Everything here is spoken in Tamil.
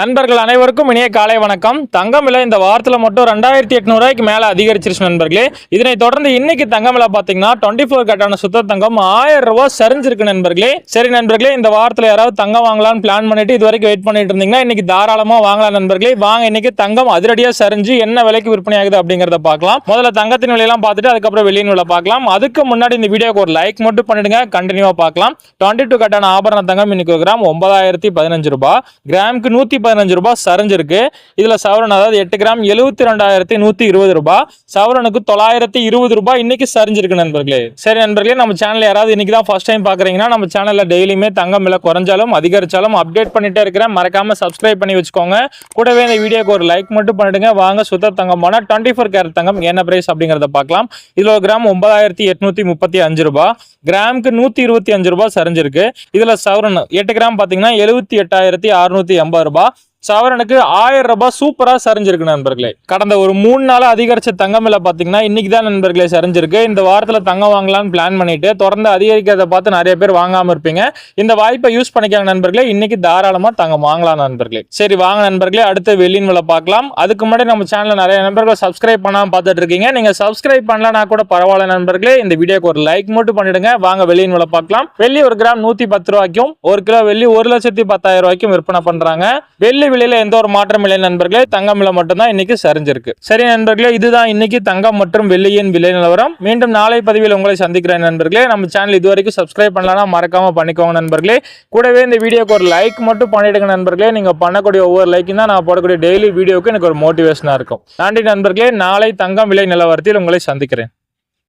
நண்பர்கள் அனைவருக்கும் இனிய காலை வணக்கம். தங்கம் விலை இந்த வாரத்தில் மட்டும் ரெண்டாயிரத்தி எட்நூறுவாய்க்கு மேலே அதிகரிச்சிருச்சு நண்பர்களே. இதனை தொடர்ந்து இன்னைக்கு தங்கம் விலை பார்த்தீங்கன்னா டுவெண்ட்டி ஃபோர் கட்டான சுத்த தங்கம் ஆயிரம் ரூபா சரிஞ்சிருக்கு நண்பர்களே. சரி நண்பர்களே இந்த வாரத்தில் யாராவது தங்கம் வாங்கலாம்னு பிளான் பண்ணிட்டு இது வரைக்கும் வெயிட் பண்ணிட்டு இருந்தீங்கன்னா இன்னைக்கு தாராளமாக வாங்கலாம் நண்பர்களே. வாங்க இன்னைக்கு தங்கம் அதிரடியாக சரிஞ்சு என்ன விலைக்கு விற்பனை ஆகுது அப்படிங்கிறத பார்க்கலாம். முதல்ல தங்கத்தின் விலையெல்லாம் பார்த்துட்டு அதுக்கப்புறம் வெளியின் விலை பார்க்கலாம். அதுக்கு முன்னாடி இந்த வீடியோக்கு ஒரு லைக் மட்டும் பண்ணிடுங்க. கண்டினியூவாக பார்க்கலாம். டுவெண்ட்டி டூ கட்டான ஆபரண தங்கம் இன்னைக்கு ஒரு கிராம் ஒன்பதாயிரத்தி பதினஞ்சு ரூபாய். கிராமுக்கு நூற்றி பதினஞ்சு ரூபாய் சரிஞ்சிருக்கு இதில் சவரன் அதாவது எட்டு கிராம் எழுபத்தி ரெண்டாயிரத்தி நூற்றி இருபது ரூபாய் சவரனுக்கு தொள்ளாயிரத்தி இருபது ரூபாய் இன்னைக்கு சரிஞ்சிருக்கு நண்பர்களே. சரி நண்பர்களே நம்ம சேனல் யாராவது இன்னைக்கு தான் ஃபர்ஸ்ட் டைம் பார்க்குறீங்கன்னா நம்ம சேனலில் டெய்லியுமே தங்கம் விலை குறைஞ்சாலும் அதிகரிச்சாலும் அப்டேட் பண்ணிட்டே இருக்கிறேன். மறக்காம சப்ஸ்கிரைப் பண்ணி வச்சுக்கோங்க. கூடவே இந்த வீடியோக்கு ஒரு லைக் மட்டும் பண்ணிடுங்க. வாங்க சுத்த தங்கமான டுவெண்ட்டி ஃபோர் கேரட் தங்கம் என்ன பிரைஸ் அப்படிங்கிறத பார்க்கலாம். இதில் ஒரு கிராம் ஒன்பதாயிரத்தி எட்நூத்தி முப்பத்தி அஞ்சு ரூபாய் கிராமுக்கு நூற்றி இருபத்தி அஞ்சு ரூபாய் சரிஞ்சிருக்கு இதில் சவரன் எட்டு கிராம் பார்த்தீங்கன்னா எழுபத்தி எட்டாயிரத்தி அறுநூத்தி எண்பது ரூபாய் சவரனுக்கு ஆயிரம் ரூபாய் சூப்பராக சரிஞ்சிருக்கு நண்பர்களே. கடந்த ஒரு மூணு நாளா அதிகரிச்ச தங்கம் விலை பார்த்தீங்கன்னா இன்னைக்கு தான் நண்பர்களே சரிஞ்சிருக்கு. இந்த வாரத்தில் தங்கம் வாங்கலாம்னு பிளான் பண்ணிட்டு தொடர்ந்து அதிகரிக்கிறத பார்த்து நிறைய பேர் வாங்காமல் இருப்பீங்க. இந்த வாய்ப்பை யூஸ் பண்ணிக்காங்க நண்பர்களே. இன்னைக்கு தாராளமாக தங்கம் வாங்கலாம் நண்பர்களே. சரி வாங்க நண்பர்களே. அடுத்து வெள்ளியின் விலை பார்க்கலாம். அதுக்கு முன்னாடி நம்ம சேனலில் நிறைய நண்பர்கள் சப்ஸ்கிரைப் பண்ணாமல் பார்த்துட்டு இருக்கீங்க. நீங்கள் சப்ஸ்கிரைப் பண்ணலனா கூட பரவாயில்ல நண்பர்களே. இந்த வீடியோக்கு ஒரு லைக் மட்டும் பண்ணிடுங்க. வாங்க வெள்ளியின் விலை பார்க்கலாம். வெள்ளி ஒரு கிராம் நூற்றி பத்து ரூபாய்க்கும் ஒரு கிலோ வெள்ளி ஒரு லட்சத்தி பத்தாயிரம் ரூபாய்க்கும் விற்பனை பண்ணுறாங்க வெள்ளி விலையில எந்த ஒரு மாற்றம் இல்லை நண்பர்களே. தங்கம் விலை மட்டும்தான் இன்னைக்கு சரிஞ்சிருக்கு. சரி நண்பர்களே இதுதான் இன்னைக்கு தங்கம் மற்றும் வெள்ளியின் விலை நிலவரம். மீண்டும் நாளை பதிவில் உங்களை சந்திக்கிறேன் நண்பர்களே. நம்ம சேனல் இது வரைக்கும் சப்ஸ்கிரைப் பண்ணலாம் மறக்காம பண்ணிக்கோங்க நண்பர்களே. கூடவே இந்த வீடியோக்கு ஒரு லைக் மட்டும் பண்ணிடுங்க நண்பர்களே. நீங்க பண்ணக்கூடிய ஒவ்வொரு லைக்கும் தான் நான் போடக்கூடிய டெய்லி வீடியோக்கு எனக்கு ஒரு மோட்டிவேஷனா இருக்கும். நன்றி நண்பர்களே. நாளை தங்கம் விலை நிலவரத்தில் உங்களை சந்திக்கிறேன்.